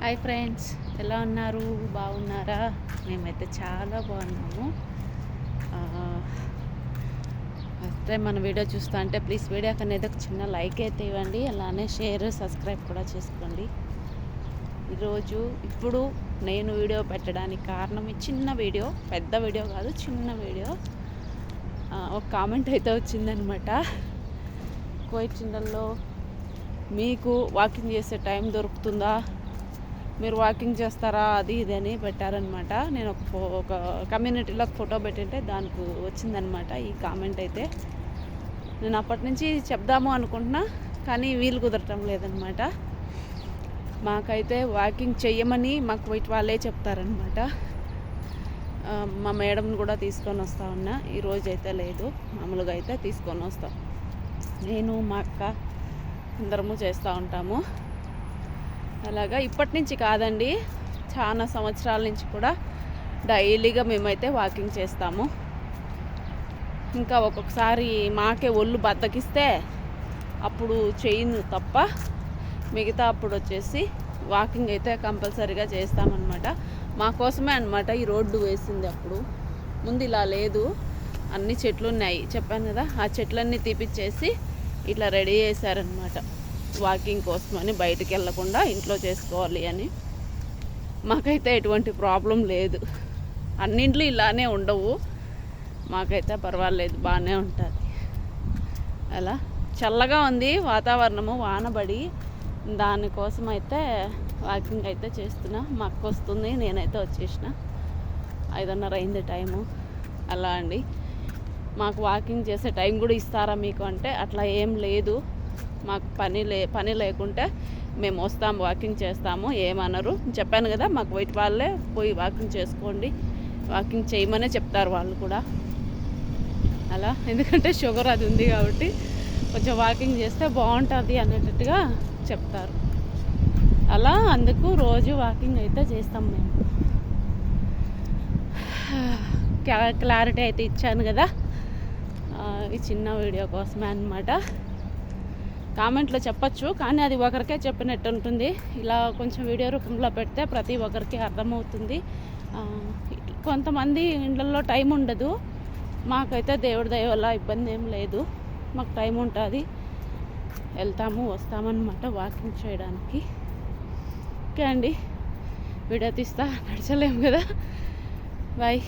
Hi friends ఎలా ఉన్నారు? బాగున్నారా? మేమైతే చాలా బాగున్నాము. ఫస్ట్ మన వీడియో చూస్తా అంటే ప్లీజ్ వీడియో అనేది ఒక చిన్న లైక్ అయితే ఇవ్వండి అలానే షేర్ సబ్స్క్రైబ్ కూడా చేసుకోండి. ఈరోజు ఇప్పుడు నేను వీడియో పెట్టడానికి కారణం ఈ చిన్న వీడియో పెద్ద వీడియో కాదు చిన్న వీడియో. ఒక కామెంట్ అయితే వచ్చిందనమాట. కోయిచిండల్లో మీకు వాకింగ్ చేసే టైం దొరుకుతుందా? మీరు వాకింగ్ చేస్తారా అది ఇది అని పెట్టారనమాట. నేను ఒక ఫో ఒక కమ్యూనిటీలో ఫోటో పెట్టింటే దానికి వచ్చిందనమాట ఈ కామెంట్ అయితే. నేను అప్పటి నుంచి చెప్దాము అనుకుంటున్నా కానీ వీలు కుదరటం లేదనమాట. మాకైతే వాకింగ్ చెయ్యమని మాకు వైట్ వాళ్ళే చెప్తారనమాట. మా మేడంని కూడా తీసుకొని వస్తా ఉన్నా. ఈరోజు అయితే లేదు మామూలుగా అయితే తీసుకొని వస్తాం. నేను మా అక్క అందరము చేస్తూ ఉంటాము. అలాగా. ఇప్పటి నుంచి కాదండి చాలా సంవత్సరాల నుంచి కూడా డైలీగా మేమైతే వాకింగ్ చేస్తాము. ఇంకా ఒక్కొక్కసారి మాకే ఒళ్ళు బద్దకిస్తే అప్పుడు చేయను తప్ప మిగతా అప్పుడు వచ్చేసి వాకింగ్ అయితే కంపల్సరీగా చేస్తామన్నమాట. మా కోసమే అనమాట ఈ రోడ్డు వేసింది అప్పుడు. ముందు ఇలా లేదు అన్ని చెట్లు ఉన్నాయి చెప్పాను కదా ఆ చెట్లన్నీ తీపిచ్చేసి ఇట్లా రెడీ చేశారనమాట వాకింగ్ కోసమని బయటకు వెళ్ళకుండా ఇంట్లో చేసుకోవాలి అని మాకైతే ఎటువంటి ప్రాబ్లం లేదు. అన్నింట్లో ఇలానే ఉండవు. మాకైతే పర్వాలేదు బాగానే ఉంటుంది. అలా చల్లగా ఉంది వాతావరణము వానబడి దానికోసం అయితే వాకింగ్ అయితే చేస్తున్నా. మాకు వస్తుంది నేనైతే వచ్చేసిన. ఐదున్నర అయింది టైము. అలా అండి. మాకు వాకింగ్ చేసే టైం కూడా ఇస్తారా మీకు అంటే అట్లా ఏం లేదు. మాకు పని లే పని లేకుంటే మేము వస్తాం వాకింగ్ చేస్తాము ఏమనరు. చెప్పాను కదా మాకు బయట వాళ్ళే పోయి వాకింగ్ చేసుకోండి. వాకింగ్ చేయమనే చెప్తారు వాళ్ళు కూడా. అలా. ఎందుకంటే షుగర్ అది ఉంది కాబట్టి కొంచెం వాకింగ్ చేస్తే బాగుంటుంది అనేటట్టుగా చెప్తారు. అలా అందుకు రోజు వాకింగ్ అయితే చేస్తాం మేము. క్లారిటీ అయితే ఇచ్చాను కదా. ఈ చిన్న వీడియో కోసమే అనమాట కామెంట్లో చెప్పచ్చు కానీ అది ఒకరికే చెప్పినట్టు ఉంటుంది. ఇలా కొంచెం వీడియో రూపంలో పెడితే ప్రతి ఒక్కరికి అర్థమవుతుంది. కొంతమంది ఇళ్ళల్లో టైం ఉండదు. మాకైతే దేవుడి దయ వల్ల ఇబ్బంది ఏం లేదు. మాకు టైం ఉంటుంది. వెళ్తాము వస్తామన్నమాట వాకింగ్ చేయడానికి. ఓకే అండి. వీడియో తీస్తా నడచలేము కదా. బాయ్.